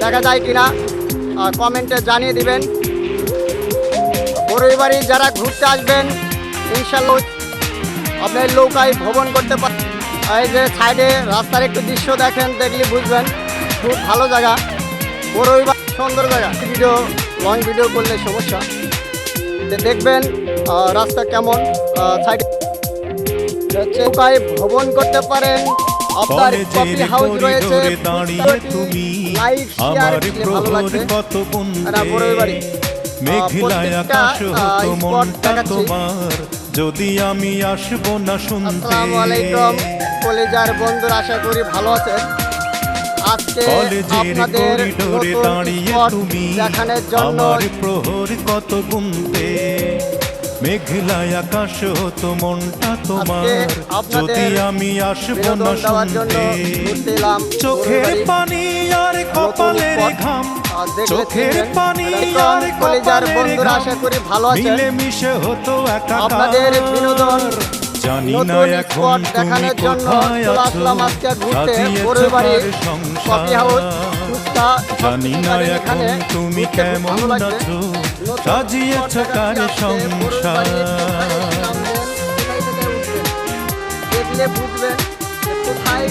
দেখা যায় কিনা কমেন্টে জানিয়ে দিবেন। বাড়ি যারা ঘুরতে আসবেন ইনশাল্লাহ আপনার নৌকায় ভ্রমণ করতে পারেন এই যে সাইডে রাস্তার একটু দৃশ্য দেখেন, দেখলে বুঝবেন। খুব ভালো জায়গা। বড়ই বাড়ি সুন্দর জায়গা। ভিডিও লং ভিডিও করলে সমস্যা। দেখবেন রাস্তা কেমন। সাইডে নৌকায় ভ্রমণ করতে পারেন। আপনার কফি হাউস রয়েছে দাঁড়িয়ে তুমি লাইক শেয়ার ভালো লাগবে কত বাড়ি। মেঘিলায় আকাশ হতো মনটা তোমার। যদি আমি আসব না শুনতে। আসসালামু আলাইকুম কলেজার বন্ধুরা আশা করি ভালো আছেন আজকে কলেজের আপনাদের নতুন দাঁড়িয়ে তুমি দেখানোর জন্য প্রহর কত গুনতে। মেঘলায় আকাশ হতো মনটা তোমার। যদি আমি আসব না শুনতে চোখের পানি আর কপালের ঘাম। চোখের পানি আর কপালের ঘাম। ভালো মিলে মিশে হতো একাকার। আপনাদের বিনোদন। জানি না এখন তুমি কোথায় আছো। হাউস। সংসার। ফুচকা জানি না এখন তুমি কেমন। আছো সাজিয়েছ কার সংসার। দেখলে বুঝবেন কোথায়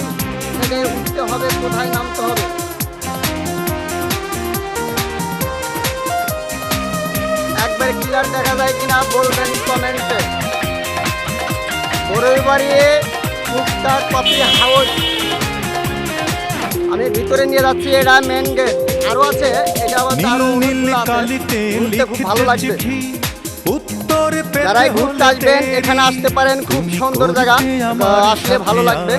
থেকে উঠতে হবে কোথায় নামতে হবে একবার ক্লিয়ার দেখা যায় কিনা বলবেন কমেন্টে বড়ই বাড়ি মুক্তা কফি হাউস ভিতরে নিয়ে যাচ্ছি এটা মেন গেট আরও আছে এটা আবার আরও। কালিতে খুব ভালো লাগবে যারাই ঘুরতে আসবেন এখানে আসতে পারেন খুব সুন্দর জায়গা। আসলে ভালো লাগবে।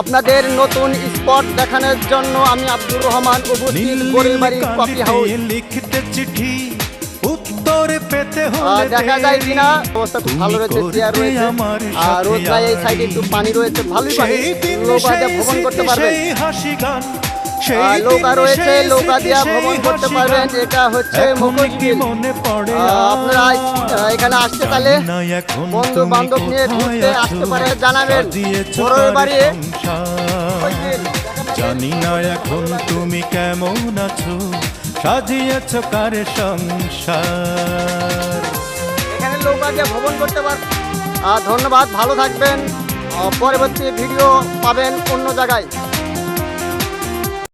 আপনাদের নতুন স্পট দেখানোর জন্য আমি আব্দুর রহমান উপস্থিত নীল গরিবাড়ি নীল কফি হাউস লিখিতে চিঠি পেতে হলে দেখা যায় কিনা? অবস্থা খুব ভালো রয়েছে চেয়ার রয়েছে। আর এই সাইডে একটু পানি রয়েছে ভালোই পানি। ভ্রমণ করতে পারবেন নৌকা রয়েছে নৌকা দিয়া ভ্রমণ করতে পারবেন এটা হচ্ছে আপনারা এখানে আসতে পারলে বন্ধু বান্ধব নিয়ে ঘুরতে আসতে পারে জানাবেন। বাড়ি। জানি না এখন তুমি কেমন আছো? সাজিয়েছ কার সংসার? এখানে ভ্রমণ করতে পার। ধন্যবাদ ভালো থাকবেন। পরবর্তী ভিডিও পাবেন অন্য জায়গায়।